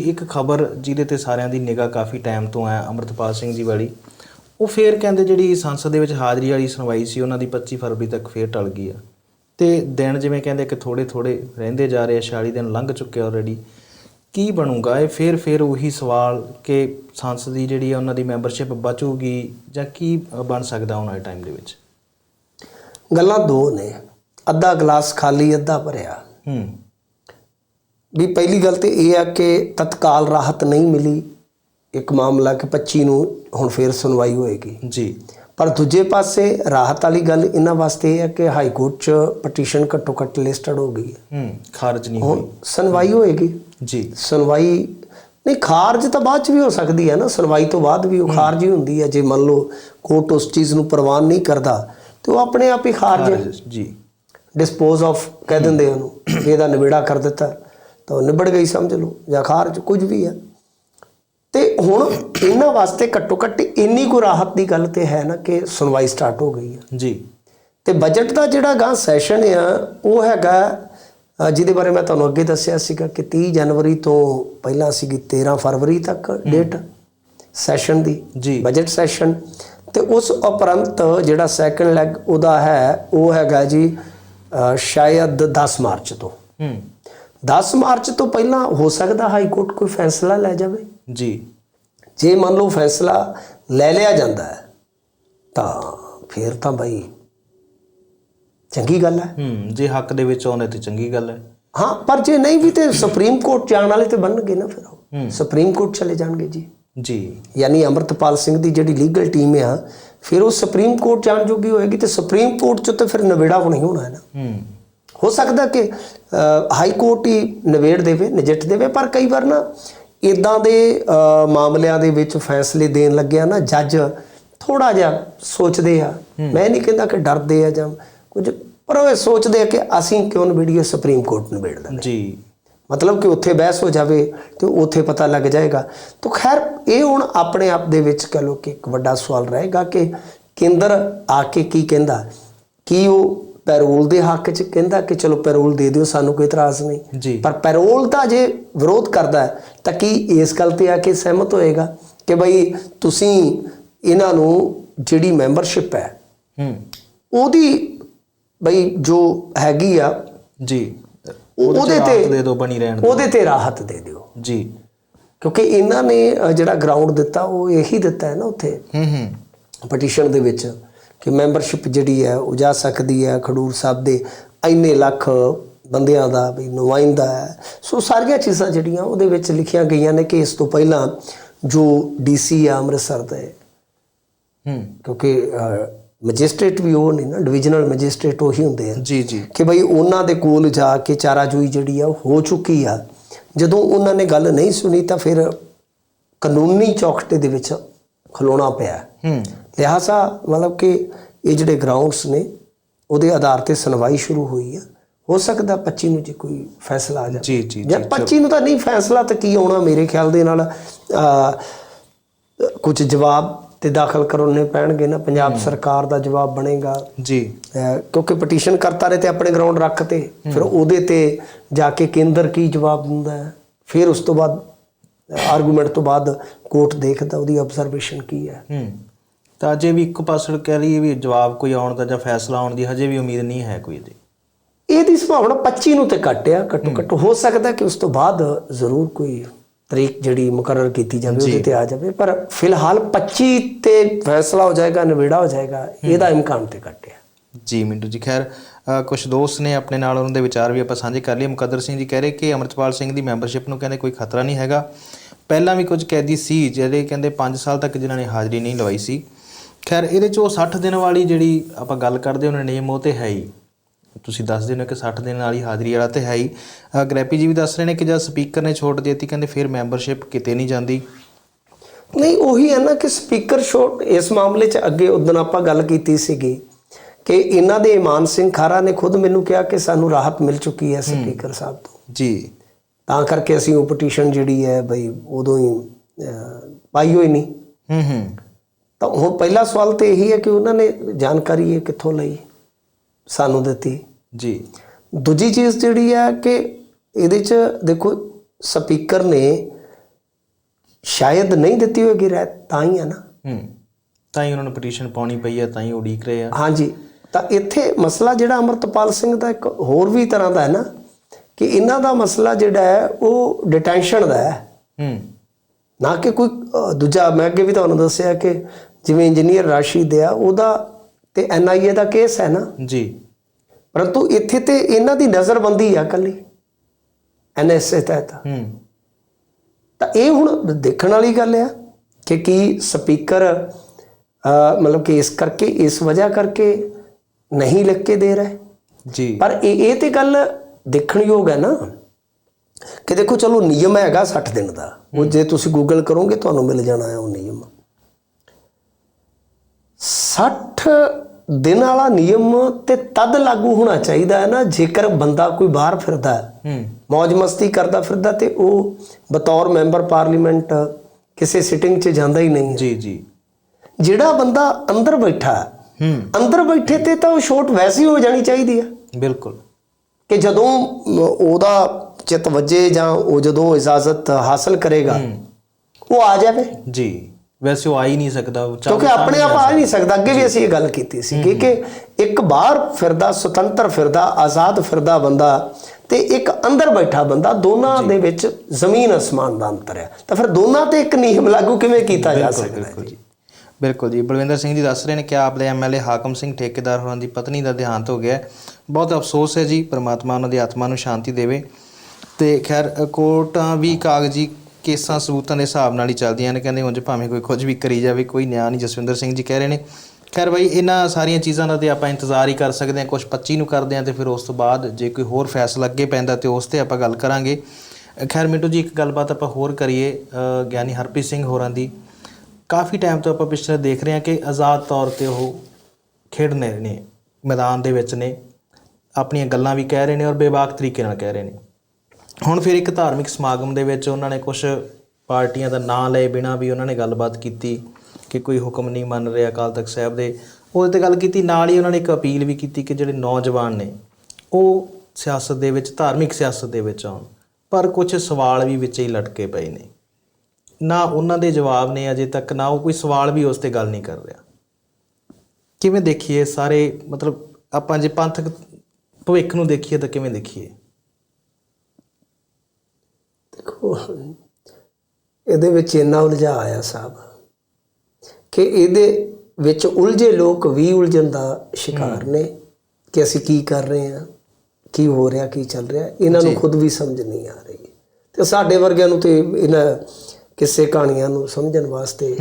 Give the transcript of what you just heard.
ਇੱਕ ਖਬਰ ਜਿਹਦੇ ਤੇ ਸਾਰਿਆਂ ਦੀ ਨਿਗਾਹ ਕਾਫੀ ਟਾਈਮ ਤੋਂ ਹੈ ਅਮਰਤਪਾਲ ਸਿੰਘ ਜੀ ਵਾਲੀ। ਉਹ ਫੇਰ ਕਹਿੰਦੇ ਜਿਹੜੀ ਸੰਸਦ ਦੇ ਵਿੱਚ ਹਾਜ਼ਰੀ ਵਾਲੀ ਸੁਣਵਾਈ ਸੀ ਉਹਨਾਂ ਦੀ 25 ਫਰਵਰੀ ਤੱਕ ਫੇਰ ਟਲ ਗਈ ਆ। ਤੇ ਦਿਨ ਜਿਵੇਂ ਕਹਿੰਦੇ ਕਿ ਥੋੜੇ ਥੋੜੇ ਰਹਿੰਦੇ ਜਾ ਰਹੇ ਆ 46 ਦਿਨ ਲੰਘ ਚੁੱਕੇ ਆਲਰੇਡੀ ਕੀ ਬਣੂਗਾ? ਇਹ ਫੇਰ ਫੇਰ ਉਹੀ ਸਵਾਲ ਕਿ ਸੰਸਦ ਦੀ ਜਿਹੜੀ ਆ ਉਹਨਾਂ ਦੀ ਮੈਂਬਰਸ਼ਿਪ ਬਚੂਗੀ ਜਾਂ ਕੀ ਬਣ ਸਕਦਾ ਆਉਣ ਵਾਲੇ ਟਾਈਮ ਦੇ ਵਿੱਚ? ਗੱਲਾਂ ਦੋ ਨੇ। ਅੱਧਾ ਗਲਾਸ ਖਾਲੀ ਅੱਧਾ ਭਰਿਆ। ਹੂੰ। ਵੀ ਪਹਿਲੀ ਗੱਲ ਤੇ ਇਹ ਆ ਕਿ ਤਤਕਾਲ ਰਾਹਤ ਨਹੀਂ ਮਿਲੀ। ਇੱਕ ਮਾਮਲਾ ਕਿ 25 ਨੂੰ ਹੁਣ ਫੇਰ ਸੁਣਵਾਈ ਹੋਏਗੀ। ਜੀ। ਪਰ ਦੂਜੇ ਪਾਸੇ ਰਾਹਤ ਵਾਲੀ ਗੱਲ ਇਹਨਾਂ ਵਾਸਤੇ ਇਹ ਹੈ ਕਿ ਹਾਈ ਕੋਰਟ 'ਚ ਪਟੀਸ਼ਨ ਘੱਟੋ ਘੱਟ ਲਿਸਟਡ ਹੋ ਗਈ ਹੈ। ਹੂੰ ਖਾਰਜ ਨਹੀਂ ਹੋਈ। ਸੁਣਵਾਈ ਹੋਏਗੀ। ਜੀ। ਸੁਣਵਾਈ ਨਹੀਂ ਖਾਰਜ ਤਾਂ ਬਾਅਦ ਚ ਵੀ ਹੋ ਸਕਦੀ ਹੈ ਨਾ। ਸੁਣਵਾਈ ਤੋਂ ਬਾਅਦ ਵੀ ਉਹ ਖਾਰਜ ਹੀ ਹੁੰਦੀ ਹੈ। ਜੇ ਮੰਨ ਲਓ ਕੋਰਟ ਉਸ ਚੀਜ਼ ਨੂੰ ਪ੍ਰਵਾਨ ਨਹੀਂ ਕਰਦਾ ਤੇ ਉਹ ਆਪਣੇ ਆਪ ਹੀ ਖਾਰਜ ਜੀ। ਡਿਸਪੋਜ਼ ਆਫ ਕਹਿ ਦਿੰਦੇ ਉਹਨੂੰ। ਇਹਦਾ ਨਿਬੇੜਾ ਕਰ ਦਿੱਤਾ। ਤਾਂ ਉਹ ਨਿਬੜ ਗਈ ਸਮਝ ਲਓ ਜਾਂ ਖਾਰਜ ਕੁਝ ਵੀ ਹੈ ਤੇ ਹੁਣ ਇਹਨਾਂ ਵਾਸਤੇ ਘੱਟੋ ਘੱਟ ਇੰਨੀ ਕੁ ਰਾਹਤ ਦੀ ਗੱਲ ਤੇ ਹੈ ਨਾ ਕਿ ਸੁਣਵਾਈ ਸਟਾਰਟ ਹੋ ਗਈ ਹੈ ਜੀ। ਤੇ ਬਜਟ ਦਾ ਜਿਹੜਾ ਗਾਂ ਸੈਸ਼ਨ ਆ ਉਹ ਹੈਗਾ ਜਿਹਦੇ ਬਾਰੇ ਮੈਂ ਤੁਹਾਨੂੰ ਅੱਗੇ ਦੱਸਿਆ ਸੀਗਾ ਕਿ 30 ਜਨਵਰੀ ਤੋਂ ਪਹਿਲਾਂ ਸੀਗੀ 13 ਫਰਵਰੀ ਤੱਕ ਡੇਟ ਸੈਸ਼ਨ ਦੀ ਜੀ। ਬਜਟ ਸੈਸ਼ਨ ਤੇ ਉਸ ਉਪਰੰਤ ਜਿਹੜਾ ਸੈਕੰਡ ਲੈਗ ਉਹਦਾ ਹੈ ਉਹ ਹੈਗਾ ਜੀ ਸ਼ਾਇਦ 10 ਮਾਰਚ ਤੋਂ। ਹੂੰ। 10 ਮਾਰਚ ਤੋਂ ਪਹਿਲਾਂ ਹੋ ਸਕਦਾ ਹਾਈ ਕੋਰਟ ਕੋਈ ਫੈਸਲਾ ਲੈ ਜਾਵੇ। ਜੀ। ਜੇ ਮੰਨ ਲਓ ਫੈਸਲਾ ਲੈ ਲਿਆ ਜਾਂਦਾ ਹੈ ਤਾਂ ਫਿਰ ਤਾਂ ਬਈ ਚੰਗੀ ਗੱਲ ਹੈ। ਹੂੰ ਜੇ ਹੱਕ ਦੇ ਵਿੱਚ ਆਉਂਦੇ ਤੇ ਚੰਗੀ ਗੱਲ ਹੈ। ਹਾਂ ਪਰ ਜੇ ਨਹੀਂ ਵੀ ਤੇ ਸੁਪਰੀਮ ਕੋਰਟ ਜਾਣ ਵਾਲੇ ਤੇ ਬਣਨਗੇ ਨਾ ਫਿਰ। ਸੁਪਰੀਮ ਕੋਰਟ ਚਲੇ ਜਾਣਗੇ ਜੀ। ਜੀ। ਯਾਨੀ ਅਮਰਤਪਾਲ ਸਿੰਘ ਦੀ ਜਿਹੜੀ ਲੀਗਲ ਟੀਮ ਆ ਫਿਰ ਉਹ ਸੁਪਰੀਮ ਕੋਰਟ ਜਾਣ ਜੋਗੀ ਹੋਏਗੀ ਤੇ ਸੁਪਰੀਮ ਕੋਰਟ ਚ ਤਾਂ ਫਿਰ ਨਵੇੜਾ ਹੋਣੀ ਹੋਣਾ ਹੈ ਨਾ। ਹੂੰ। ਹੋ ਸਕਦਾ ਕਿ ਹਾਈ ਕੋਰਟ ਹੀ ਨਿਬੇੜ ਦੇਵੇ ਨਜਿੱਠ ਦੇਵੇ ਪਰ ਕਈ ਵਾਰ ਨਾ ਇਦਾਂ ਦੇ ਮਾਮਲਿਆਂ ਦੇ ਵਿੱਚ ਫੈਸਲੇ ਦੇਣ ਲੱਗਿਆ ਨਾ ਜੱਜ ਥੋੜਾ ਜਿਹਾ ਸੋਚਦੇ ਆ। ਮੈਂ ਨਹੀਂ ਕਹਿੰਦਾ ਕਿ ਡਰਦੇ ਆ ਜਾਂ ਕੁਝ ਪਰ ਉਹ ਸੋਚਦੇ ਆ ਕਿ ਅਸੀਂ ਕਿਉਂ ਨਿਬੇੜੀਏ ਸੁਪਰੀਮ ਕੋਰਟ ਨਿਬੇੜ ਲੈ ਜੀ। ਮਤਲਬ ਕਿ ਉੱਥੇ ਬਹਿਸ ਹੋ ਜਾਵੇ ਤੇ ਉੱਥੇ ਪਤਾ ਲੱਗ ਜਾਏਗਾ। ਤਾਂ ਖੈਰ ਇਹ ਹੁਣ ਆਪਣੇ ਆਪ ਦੇ ਵਿੱਚ ਕਹ ਲੋ ਕਿ ਇੱਕ ਵੱਡਾ ਸਵਾਲ ਰਹੇਗਾ ਕਿ ਕੇਂਦਰ ਆ ਕੇ ਕੀ ਕਹਿੰਦਾ ਕੀ ਉਹ ਪੈਰੋਲ ਦੇ ਹੱਕ 'ਚ ਕਹਿੰਦਾ ਕਿ ਚਲੋ ਪੈਰੋਲ ਦੇ ਦਿਓ ਸਾਨੂੰ ਕੋਈ ਇਤਰਾਜ਼ ਨਹੀਂ। ਪਰ ਪੈਰੋਲ ਦਾ ਜੇ ਵਿਰੋਧ ਕਰਦਾ ਹੈ, ਤਾਂ ਕੀ ਇਸ ਗੱਲ ਤੇ ਆ ਕੇ ਸਹਿਮਤ ਹੋਏਗਾ ਕਿ ਬਈ ਤੁਸੀਂ ਇਹਨਾਂ ਨੂੰ ਜਿਹੜੀ ਮੈਂਬਰਸ਼ਿਪ ਹੈ ਹੂੰ। ਉਹਦੀ ਬਈ ਜੋ ਹੈਗੀ ਆ ਜੀ। ਉਹਦੇ ਤੇ ਦੇ ਦੋ ਬਣੀ ਰਹਿਣ ਦਿਓ। ਉਹਦੇ ਤੇ ਰਾਹਤ ਦੇ ਦਿਓ। ਜੀ। ਕਿਉਂਕਿ ਇਹਨਾਂ ਨੇ ਜਿਹੜਾ ਗਰਾਊਂਡ ਦਿੱਤਾ ਉਹ ਇਹੀ ਦਿੱਤਾ ਹੈ ਨਾ ਉੱਥੇ। ਹੂੰ ਹੂੰ। ਪਟੀਸ਼ਨ ਦੇ ਵਿੱਚ। ਕਿ ਮੈਂਬਰਸ਼ਿਪ ਜਿਹੜੀ ਹੈ ਉਹ ਜਾ ਸਕਦੀ ਹੈ ਖਡੂਰ ਸਾਹਿਬ ਦੇ ਇੰਨੇ ਲੱਖ ਬੰਦਿਆਂ ਦਾ ਵੀ ਨੁਮਾਇੰਦਾ ਹੈ। ਸੋ ਸਾਰੀਆਂ ਚੀਜ਼ਾਂ ਜਿਹੜੀਆਂ ਉਹਦੇ ਵਿੱਚ ਲਿਖੀਆਂ ਗਈਆਂ ਨੇ ਕਿ ਇਸ ਤੋਂ ਪਹਿਲਾਂ ਜੋ ਡੀਸੀ ਆ ਅੰਮ੍ਰਿਤਸਰ ਦੇ ਹੂੰ। ਕਿਉਂਕਿ ਮੈਜਿਸਟ੍ਰੇਟ ਵੀ ਉਹ ਨਹੀਂ ਨਾ ਡਿਵੀਜ਼ਨਲ ਮੈਜਿਸਟ੍ਰੇਟ ਉਹੀ ਹੁੰਦੇ ਆ। ਜੀ ਜੀ। ਕਿ ਬਈ ਉਹਨਾਂ ਦੇ ਕੋਲ ਜਾ ਕੇ ਚਾਰਾਜੋਈ ਜਿਹੜੀ ਆ ਉਹ ਹੋ ਚੁੱਕੀ ਆ। ਜਦੋਂ ਉਹਨਾਂ ਨੇ ਗੱਲ ਨਹੀਂ ਸੁਣੀ ਤਾਂ ਫਿਰ ਕਾਨੂੰਨੀ ਚੌਕਟੇ ਦੇ ਵਿੱਚ ਖਲੋਣਾ ਪਿਆ। ਹੂੰ। ਲਿਹਾਜ਼ਾ ਮਤਲਬ ਕਿ ਇਹ ਜਿਹੜੇ ਗਰਾਊਂਡਸ ਨੇ ਉਹਦੇ ਆਧਾਰ ਤੇ ਸੁਣਵਾਈ ਸ਼ੁਰੂ ਹੋਈ ਆ। ਹੋ ਸਕਦਾ 25 ਨੂੰ ਜੇ ਕੋਈ ਫੈਸਲਾ ਆ ਜਾਵੇ। ਜੀ ਜੀ ਜਾਂ 25 ਨੂੰ ਤਾਂ ਨਹੀਂ ਫੈਸਲਾ ਤਾਂ ਕੀ ਆਉਣਾ ਮੇਰੇ ਖਿਆਲ ਦੇ ਨਾਲ? ਕੁਝ ਜਵਾਬ ਤੇ ਦਾਖਲ ਕਰਾਉਣੇ ਪੈਣਗੇ ਨਾ। ਪੰਜਾਬ ਸਰਕਾਰ ਦਾ ਜਵਾਬ ਬਣੇਗਾ। ਜੀ। ਕਿਉਂਕਿ ਪਟੀਸ਼ਨ ਕਰਤਾ ਰਹੇ ਤੇ ਆਪਣੇ ਗਰਾਊਂਡ ਰੱਖ ਤੇ। ਫਿਰ ਉਹਦੇ ਤੇ ਜਾ ਕੇ ਕੇਂਦਰ ਕੀ ਜਵਾਬ ਦਿੰਦਾ ਹੈ? ਫਿਰ ਉਸ ਤੋਂ ਬਾਅਦ ਆਰਗੂਮੈਂਟ ਤੋਂ ਬਾਅਦ ਕੋਰਟ ਦੇਖਦਾ ਉਹਦੀ ਆਬਜ਼ਰਵੇਸ਼ਨ ਕੀ ਹੂੰ। ਤਾਂ ਅਜੇ ਵੀ ਇੱਕ ਪਾਸੜ ਕਹਿ ਲਈਏ ਵੀ ਜਵਾਬ ਕੋਈ ਆਉਣ ਦਾ ਜਾਂ ਫੈਸਲਾ ਆਉਣ ਦੀ ਹਜੇ ਵੀ ਉਮੀਦ ਨਹੀਂ ਹੈ ਕੋਈ ਇਹਦੀ। ਇਹਦੀ ਸੰਭਾਵਨਾ 25 ਨੂੰ ਤੇ ਘੱਟ ਆ ਘੱਟੋ ਘੱਟ ਹੋ ਸਕਦਾ ਕਿ ਉਸ ਤੋਂ ਬਾਅਦ ਜ਼ਰੂਰ ਕੋਈ ਤਰੀਕ ਜਿਹੜੀ ਮੁਕਰਰ ਕੀਤੀ ਜਾਵੇ ਉਹਦੇ ਤੇ ਆ ਜਾਵੇ ਪਰ ਫਿਲਹਾਲ 25 ਤੇ ਫੈਸਲਾ ਹੋ ਜਾਏਗਾ ਨਿਬੇੜਾ ਹੋ ਜਾਏਗਾ ਇਹਦਾ ਇਮਕਾਨ ਤੇ ਘੱਟ ਆ। ਜੀ ਮਿੰਟੂ ਜੀ ਖੈਰ ਕੁਝ ਦੋਸਤ ਨੇ ਆਪਣੇ ਨਾਲ ਉਹਨਾਂ ਦੇ ਵਿਚਾਰ ਵੀ ਆਪਾਂ ਸਾਂਝੇ ਕਰ ਲਏ। ਮੁਕੱਦਰ ਸਿੰਘ ਜੀ ਕਹਿ ਰਹੇ ਕਿ ਅਮਰਤਪਾਲ ਸਿੰਘ ਦੀ ਮੈਂਬਰਸ਼ਿਪ ਨੂੰ ਕਹਿੰਦੇ ਕੋਈ ਖਤਰਾ ਨਹੀਂ ਹੈਗਾ। ਪਹਿਲਾਂ ਵੀ ਕੁਝ ਕੈਦੀ ਸੀ ਜਿਹੜੇ ਕਹਿੰਦੇ 5 ਸਾਲ ਤੱਕ ਜਿਨ੍ਹਾਂ ਨੇ ਹਾਜ਼ਰੀ ਨਹੀਂ ਲਵਾਈ ਸੀ। ਖੈਰ ਇਹਦੇ ਚ ਉਹ 60 ਦਿਨ ਵਾਲੀ ਜਿਹੜੀ ਆਪਾਂ ਗੱਲ ਕਰਦੇ ਉਹਨਾਂ ਨੇਮ ਉਹ ਤੇ ਹੈ ਹੀ। ਤੁਸੀਂ ਦੱਸਦੇ ਹੋ ਕਿ 60 ਦਿਨ ਵਾਲੀ ਹਾਜ਼ਰੀ ਵਾਲਾ ਤੇ ਹੈ ਹੀ। ਗ੍ਰੈਪੀ ਜੀ ਵੀ ਦੱਸ ਰਹੇ ਨੇ ਕਿ ਜਦ ਸਪੀਕਰ ਨੇ ਛੋਟ ਦਿੱਤੀ ਕਹਿੰਦੇ ਫਿਰ ਮੈਂਬਰਸ਼ਿਪ ਕਿਤੇ ਨਹੀਂ ਜਾਂਦੀ। ਨਹੀਂ ਉਹੀ ਹੈ ਨਾ ਕਿ ਸਪੀਕਰ ਸ਼ੋਟ ਇਸ ਮਾਮਲੇ 'ਚ ਅੱਗੇ ਉਦੋਂ ਆਪਾਂ ਗੱਲ ਕੀਤੀ ਸੀਗੀ ਕਿ ਇਹਨਾਂ ਦੇ ਇਮਾਨ ਸਿੰਘ ਖਾਰਾ ਨੇ ਖੁਦ ਮੈਨੂੰ ਕਿਹਾ ਕਿ ਸਾਨੂੰ ਰਾਹਤ ਮਿਲ ਚੁੱਕੀ ਹੈ ਸਪੀਕਰ ਸਾਹਿਬ ਤੋਂ। ਜੀ। ਤਾਂ ਕਰਕੇ ਅਸੀਂ ਉਹ ਪਟੀਸ਼ਨ ਜਿਹੜੀ ਹੈ ਬਈ ਉਦੋਂ ਹੀ ਪਾਈ ਹੋਈ ਨਹੀਂ। ਹੂੰ ਹੂੰ। ਤਾਂ ਹੁਣ ਪਹਿਲਾ ਸਵਾਲ ਤੇ ਇਹੀ ਹੈ ਕਿ ਉਹਨਾਂ ਨੇ ਜਾਣਕਾਰੀ ਇਹ ਕਿੱਥੋਂ ਲਈ? ਸਾਨੂੰ ਦਿੱਤੀ। ਜੀ। ਦੂਜੀ ਚੀਜ਼ ਜਿਹੜੀ ਹੈ ਕਿ ਇਹਦੇ 'ਚ ਦੇਖੋ ਸਪੀਕਰ ਨੇ ਸ਼ਾਇਦ ਨਹੀਂ ਦਿੱਤੀ ਹੋਏਗੀ ਰਹਿ ਤਾਂ ਹੀ ਹੈ ਨਾ। ਹੂੰ। ਤਾਂ ਹੀ ਉਹਨਾਂ ਨੂੰ ਪਟੀਸ਼ਨ ਪਾਉਣੀ ਪਈ ਹੈ ਤਾਂ ਹੀ ਉਡੀਕ ਰਹੇ ਆ। ਹਾਂਜੀ। ਤਾਂ ਇੱਥੇ ਮਸਲਾ ਜਿਹੜਾ ਅਮਰਤਪਾਲ ਸਿੰਘ ਦਾ ਇੱਕ ਹੋਰ ਵੀ ਤਰ੍ਹਾਂ ਦਾ ਹੈ ਨਾ ਕਿ ਇਹਨਾਂ ਦਾ ਮਸਲਾ ਜਿਹੜਾ ਹੈ ਉਹ ਡਿਟੈਂਸ਼ਨ ਦਾ ਹੈ। ਹੂੰ। ਨਾ ਕਿ ਕੋਈ ਦੂਜਾ ਮੈਂ ਅੱਗੇ ਵੀ ਤੁਹਾਨੂੰ ਦੱਸਿਆ ਕਿ ਜਿਵੇਂ ਇੰਜੀਨੀਅਰ ਰਾਸ਼ਿਦ ਆ ਉਹਦਾ ਤੇ ਐਨਆਈਏ ਦਾ ਕੇਸ ਹੈ ਨਾ। ਜੀ। ਪਰੰਤੂ ਇੱਥੇ ਤੇ ਇਹਨਾਂ ਦੀ ਨਜ਼ਰਬੰਦੀ ਆ ਕੱਲੀ ਐਨਐਸਏ ਤਹਿਤ। ਹੂੰ। ਤਾਂ ਇਹ ਹੁਣ ਦੇਖਣ ਵਾਲੀ ਗੱਲ ਆ ਕਿ ਕੀ ਸਪੀਕਰ ਮਤਲਬ ਕਿ ਇਸ ਕਰਕੇ ਇਸ ਵਜ੍ਹਾ ਕਰਕੇ ਨਹੀਂ ਲਿਖ ਕੇ ਦੇ ਰਿਹਾ। ਜੀ। ਪਰ ਇਹ ਇਹ ਤੇ ਗੱਲ ਦੇਖਣਯੋਗ ਹੈ ਨਾ ਕਿ ਦੇਖੋ ਚਲੋ ਨਿਯਮ ਹੈਗਾ 60 ਦਿਨ ਦਾ। ਉਹ ਜੇ ਤੁਸੀਂ ਗੂਗਲ ਕਰੋਗੇ ਤੁਹਾਨੂੰ ਮਿਲ ਜਾਣਾ ਹੈ ਉਹ ਨਿਯਮ। 60 ਦਿਨ ਵਾਲਾ ਨਿਯਮ ਤੇ ਤਦ ਲਾਗੂ ਹੋਣਾ ਚਾਹੀਦਾ ਹੈ ਨਾ ਜੇਕਰ ਬੰਦਾ ਕੋਈ ਬਾਹਰ ਫਿਰਦਾ ਹੈ ਮौज ਮਸਤੀ ਕਰਦਾ ਫਿਰਦਾ ਤੇ ਉਹ ਬਤੌਰ ਮੈਂਬਰ ਪਾਰਲੀਮੈਂਟ ਕਿਸੇ ਸਿਟਿੰਗ 'ਚ ਜਾਂਦਾ ਹੀ ਨਹੀਂ ਜੀ ਜੀ। ਜਿਹੜਾ ਬੰਦਾ ਅੰਦਰ ਬੈਠਾ ਹੈ, ਅੰਦਰ ਬੈਠੇ ਤੇ ਤਾਂ ਉਹ ਛੋਟ ਵੈਸੇ ਹੀ ਜਾਣੀ ਚਾਹੀਦੀ ਹੈ। ਬਿਲਕੁਲ। ਕਿ ਜਦੋਂ ਉਹਦਾ ਚਿੱਤ ਵੱਜੇ ਜਾਂ ਉਹ ਜਦੋਂ ਇਜਾਜ਼ਤ ਹਾਸਲ ਕਰੇਗਾ ਉਹ ਆ ਜਾਵੇ। ਜੀ। ਵੈਸੇ ਉਹ ਆ ਹੀ ਨਹੀਂ ਸਕਦਾ ਕਿਉਂਕਿ ਆਪਣੇ ਆਪ ਆ ਨਹੀਂ ਸਕਦਾ। ਅੱਗੇ ਵੀ ਅਸੀਂ ਇਹ ਗੱਲ ਕੀਤੀ ਸੀ ਕਿ ਕਿ ਇੱਕ ਬਾਹਰ ਫਿਰਦਾ ਸੁਤੰਤਰ ਫਿਰਦਾ ਆਜ਼ਾਦ ਫਿਰਦਾ ਬੰਦਾ ਤੇ ਇੱਕ ਅੰਦਰ ਬੈਠਾ ਬੰਦਾ ਦੋਨਾਂ ਦੇ ਵਿੱਚ ਜ਼ਮੀਨ ਅਸਮਾਨ ਦਾ ਅੰਤਰ ਹੈ। ਤਾਂ ਫਿਰ ਦੋਨਾਂ ਤੇ ਇੱਕ ਨਿਯਮ ਲਾਗੂ ਕਿਵੇਂ ਕੀਤਾ ਜਾ ਸਕਦਾ ਹੈ ਬਿਲਕੁਲ ਜੀ? ਬਿਲਕੁਲ ਜੀ। ਬਲਵਿੰਦਰ ਸਿੰਘ ਜੀ ਦੱਸ ਰਹੇ ਨੇ ਕਿ ਆਪ ਦੇ ਐਮਐਲਏ ਹਾਕਮ ਸਿੰਘ ਠੇਕੇਦਾਰ ਹੋਰਾਂ ਦੀ ਪਤਨੀ ਦਾ ਦੇਹਾਂਤ ਹੋ ਗਿਆ ਹੈ। ਬਹੁਤ ਅਫਸੋਸ ਹੈ ਜੀ ਪ੍ਰਮਾਤਮਾ ਉਹਨਾਂ ਦੀ ਆਤਮਾ ਨੂੰ ਸ਼ਾਂਤੀ ਦੇਵੇ। ਤੇ ਖੈਰ ਕੋਰਟਾਂ ਵੀ ਕਾਗਜ਼ੀ ਕੇਸਾਂ ਸਬੂਤਾਂ ਦੇ ਹਿਸਾਬ ਨਾਲ ਹੀ ਚੱਲਦੀਆਂ ਨੇ। ਕਹਿੰਦੇ ਉਂਝ ਭਾਵੇਂ ਕੋਈ ਕੁਝ ਵੀ ਕਰੀ ਜਾਵੇ, ਕੋਈ ਨਿਆਂ ਨਹੀਂ, ਜਸਵਿੰਦਰ ਸਿੰਘ ਜੀ ਕਹਿ ਰਹੇ ਨੇ, ਖੈਰ ਬਾਈ, ਇਹਨਾਂ ਸਾਰੀਆਂ ਚੀਜ਼ਾਂ ਦਾ ਤੇ ਆਪਾਂ ਇੰਤਜ਼ਾਰ ਹੀ ਕਰ ਸਕਦੇ ਹਾਂ ਕੁਝ 25 ਨੂੰ ਕਰਦੇ ਹਾਂ ਤੇ ਫਿਰ ਉਸ ਤੋਂ ਬਾਅਦ ਜੇ ਕੋਈ ਹੋਰ ਫੈਸਲਾ ਅੱਗੇ ਪੈਂਦਾ ਤੇ ਉਸ ਤੇ ਆਪਾਂ ਗੱਲ ਕਰਾਂਗੇ। ਖੈਰ ਮਿੰਟੂ ਜੀ, ਇੱਕ ਗੱਲਬਾਤ ਆਪਾਂ ਹੋਰ ਕਰੀਏ ਗਿਆਨੀ ਹਰਪ੍ਰੀਤ ਸਿੰਘ ਹੋਰਾਂ ਦੀ। ਕਾਫੀ ਟਾਈਮ ਤੋਂ ਆਪਾਂ ਪਿਛਲੇ ਦੇਖ ਰਹੇ ਹਾਂ ਕਿ ਆਜ਼ਾਦ ਤੌਰ ਤੇ ਉਹ ਖੇਡ ਨੇ, ਮੈਦਾਨ ਦੇ ਵਿੱਚ ਨੇ, ਆਪਣੀਆਂ ਗੱਲਾਂ ਵੀ ਕਹਿ ਰਹੇ ਨੇ ਔਰ ਬੇਬਾਕ ਤਰੀਕੇ ਨਾਲ ਕਹਿ ਰਹੇ ਨੇ। ਹੁਣ ਫਿਰ ਇੱਕ ਧਾਰਮਿਕ ਸਮਾਗਮ ਦੇ ਵਿੱਚ ਉਹਨਾਂ ਨੇ ਕੁਝ ਪਾਰਟੀਆਂ ਦਾ ਨਾਂ ਲਏ, ਬਿਨਾਂ ਵੀ ਉਹਨਾਂ ਨੇ ਗੱਲਬਾਤ ਕੀਤੀ ਕਿ ਕੋਈ ਹੁਕਮ ਨਹੀਂ ਮੰਨ ਰਿਹਾ ਅਕਾਲ ਤਖਤ ਸਾਹਿਬ ਦੇ। ਉਹਦੇ ਤੇ ਗੱਲ ਕੀਤੀ, ਨਾਲ ਹੀ ਉਹਨਾਂ ਨੇ ਇੱਕ ਅਪੀਲ ਵੀ ਕੀਤੀ ਕਿ ਜਿਹੜੇ ਨੌਜਵਾਨ ਨੇ, ਉਹ ਸਿਆਸਤ ਦੇ ਵਿੱਚ, ਧਾਰਮਿਕ ਸਿਆਸਤ ਦੇ ਵਿੱਚ ਆਉਣ। ਪਰ ਕੁਝ ਸਵਾਲ ਵੀ ਵਿੱਚ ਹੀ ਲਟਕੇ ਪਏ ਨੇ। ਨਾ ਉਹਨਾਂ ਦੇ ਜਵਾਬ ਨੇ ਅਜੇ ਤੱਕ, ਨਾ ਉਹ ਕੋਈ ਸਵਾਲ ਵੀ ਉਸ ਤੇ ਗੱਲ ਨਹੀਂ ਕਰ ਰਿਹਾ। ਕਿਵੇਂ ਦੇਖੀਏ ਸਾਰੇ, ਮਤਲਬ ਆਪਾਂ ਜੇ ਪੰਥਕ ਭਵਿੱਖ ਨੂੰ ਦੇਖੀਏ ਤਾਂ ਕਿਵੇਂ ਦੇਖੀਏ? ਇਹਦੇ ਵਿੱਚ ਇੰਨਾ ਉਲਝਾ ਆਇਆ ਸਾਹਿਬ ਕਿ ਇਹਦੇ ਵਿੱਚ ਉਲਝੇ ਲੋਕ ਵੀ ਉਲਝਣ ਦਾ ਸ਼ਿਕਾਰ ਨੇ ਕਿ ਅਸੀਂ ਕੀ ਕਰ ਰਹੇ ਹਾਂ ਕੀ ਹੋ ਰਿਹਾ ਕੀ ਚੱਲ ਰਿਹਾ ਇਹਨਾਂ ਨੂੰ ਖੁਦ ਵੀ ਸਮਝ ਨਹੀਂ ਆ ਰਹੀ। ਤੇ ਸਾਡੇ ਵਰਗਿਆਂ ਨੂੰ ਤੇ ਇਹਨਾਂ ਕਿਸੇ ਕਹਾਣੀਆਂ ਨੂੰ ਸਮਝਣ ਵਾਸਤੇ